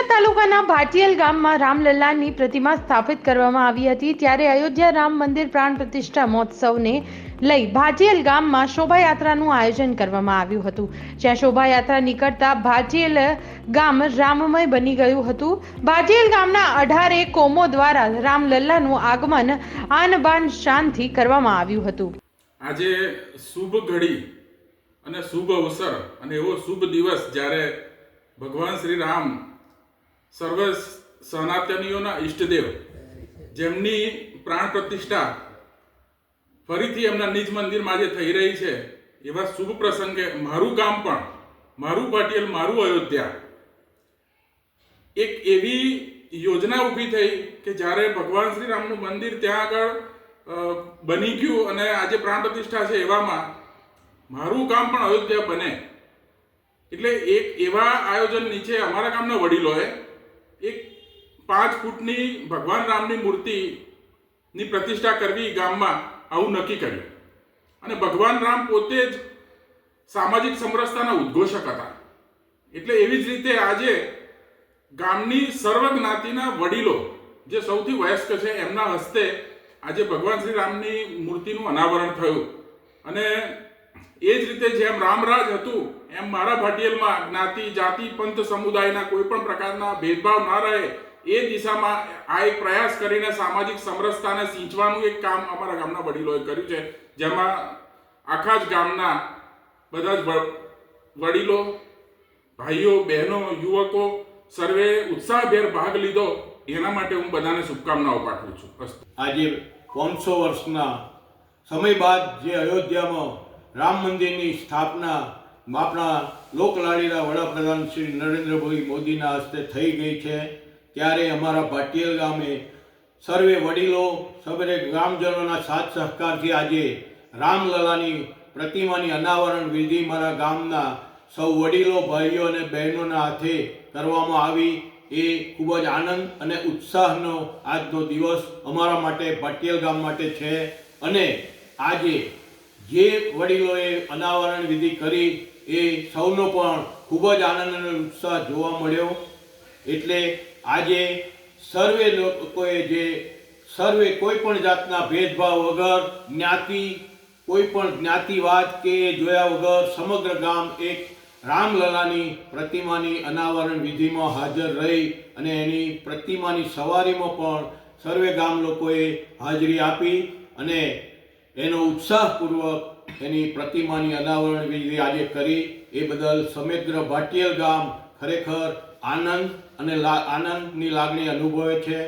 કંડલા તાલુકાના ભાટિયલ ગામમાં રામલલ્લાની પ્રતિમા સ્થાપિત કરવામાં આવી હતી. ત્યારે અયોધ્યા રામ મંદિર પ્રાણ પ્રતિષ્ઠા મહોત્સવને લઈ ભાટિયલ ગામમાં શોભાયાત્રાનું આયોજન કરવામાં આવ્યું હતું. જ્યાં શોભાયાત્રા નીકળતા ભાટિયલ ગામ રામમય બની ગયું હતું. ભાટિયલ ગામના અઢારે કોમો દ્વારા રામલલ્લાનું આગમન આનબાન શાનથી કરવામાં આવ્યું હતું. આજે શુભ ઘડી અને શુભ અવસર અને એવો શુભ દિવસ જ્યારે ભગવાન શ્રી રામ સર્વ સનાતનીઓના ઈષ્ટદેવ. જેમની પ્રાણ પ્રતિષ્ઠા ફરીથી એમના નિજ મંદિરમાં આજે થઈ રહી છે. એવા શુભ પ્રસંગે મારું ગામ પણ, મારું પાટિયલ, મારું અયોધ્યા. એક એવી યોજના ઊભી થઈ કે જ્યારે ભગવાન શ્રી રામનું મંદિર ત્યાં આગળ બની ગયું અને આજે પ્રાણ પ્રતિષ્ઠા છે એવામાં, મારું ગામ પણ અયોધ્યા બને. એટલે એક એવા આયોજન નીચે અમારા ગામના વડીલોએ એક પાંચ ફૂટની ભગવાન રામની મૂર્તિની પ્રતિષ્ઠા કરવી ગામમાં આવું નક્કી કર્યું. અને ભગવાન રામ પોતે જ સામાજિક સમરસતાના ઉદ્ઘોષક હતા. એટલે એવી જ રીતે આજે ગામની સર્વ જ્ઞાતિના વડીલો, જે સૌથી વયસ્ક છે, એમના હસ્તે આજે ભગવાન શ્રી રામની મૂર્તિનું અનાવરણ થયું. અને એ જ રીતે જેમ રામરાજ હતું, એમ મારા ભાટિયલમાં જ્ઞાતિ, જાતિ, પંથ, સમુદાયના કોઈ પણ પ્રકારના ભેદભાવ ન રહે, એ દિશામાં આ એક પ્રયાસ કરીને સામાજિક સમરસતાને સિંચવાનું એક કામ અમારા ગામના વડીલોએ કર્યું છે જેમાં આખા જ ગામના બધા જ વડીલો, ભાઈઓ, બહેનો, યુવકો સર્વે ઉત્સાહભેર ભાગ લીધો એના માટે હું બધાને શુભકામનાઓ પાઠવું છું. આજે પાંચસો વર્ષના સમય બાદ જે અયોધ્યામાં રામ મંદિરની સ્થાપના આપણા લોકલાડીના વડાપ્રધાન શ્રી નરેન્દ્રભાઈ મોદીના હસ્તે થઈ ગઈ છે. ત્યારે અમારા ભાટિયલ ગામે સર્વે વડીલો, સર્વે ગ્રામજનોના સાથ સહકારથી આજે રામલલાની પ્રતિમાની અનાવરણ વિધિ મારા ગામના સૌ વડીલો, ભાઈઓ અને બહેનોના હાથે કરવામાં આવી. એ ખૂબ જ આનંદ અને ઉત્સાહનો આજનો દિવસ અમારા માટે, ભાટિયલ ગામ માટે છે. અને આજે જે વડીલોએ અનાવરણ વિધિ કરી, એ સૌનો પણ ખૂબ જ આનંદ અને ઉત્સાહ જોવા મળ્યો. એટલે આજે સર્વે લોકોએ જે, સર્વે કોઈ પણ જાતના ભેદભાવ વગર, જ્ઞાતિ, કોઈ પણ જ્ઞાતિવાદ કે જોયા વગર સમગ્ર ગામ એક રામલલાની પ્રતિમાની અનાવરણ વિધિમાં હાજર રહી અને એની પ્રતિમાની સવારીમાં પણ સર્વે ગામ લોકોએ હાજરી આપી અને એનો ઉત્સાહપૂર્વક એની પ્રતિમાની અનાવરણ વિધિ આજે કરી. એ બદલ સમગ્ર ભાટિયલ ગામ ખરેખર આનંદ અને આનંદની લાગણી અનુભવે છે.